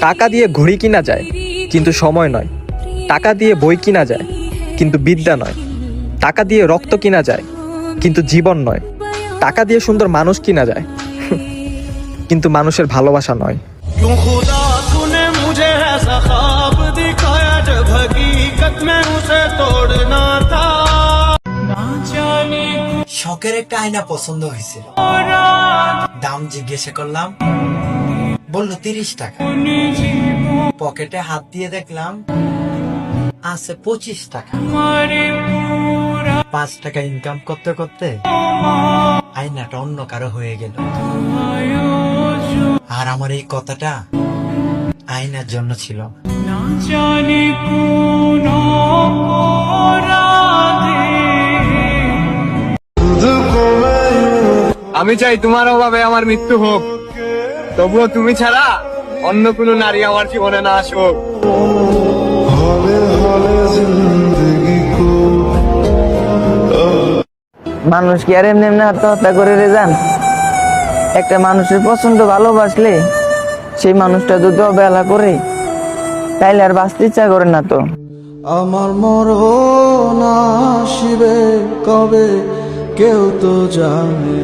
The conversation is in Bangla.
টাকা দিয়ে ঘড়ি কিনা যায় কিন্তু সময় নয়। টাকা দিয়ে বই কিনা যায় কিন্তু বিদ্যা নয়। টাকা দিয়ে রক্ত কিনা যায় কিন্তু জীবন নয়। টাকা দিয়ে সুন্দর মানুষ কিনা যায় কিন্তু মানুষের ভালোবাসা নয়। শখের একটা আয়না পছন্দ হয়েছিল। দাম জিজ্ঞাসা করলাম বলল, তিরিশ টাকা। পকেটে হাত দিয়ে দেখলাম, আছে পঁচিশ টাকা। পাঁচ টাকা ইনকাম করতে করতে আইনাটা অন্য কারও হয়ে গেল। আর আমার এই কথাটা আইনার জন্য ছিল আমি চাই তোমার অভাবে আমার মৃত্যু হোক। তবুও তুমি ছাড়া অন্য কোনো নারী আমার জীবনে না আসুক। মানুষ কি আর এমনি এমনি আত্মহত্যা করে রে যান একটা মানুষের পছন্দ ভালোবাসলে সেই মানুষটা যদি অবহেলা করে তাইলে আর বাঁচতে ইচ্ছা করে না তো। আমার মরণ আসিবে কবে কেউ তো জানে।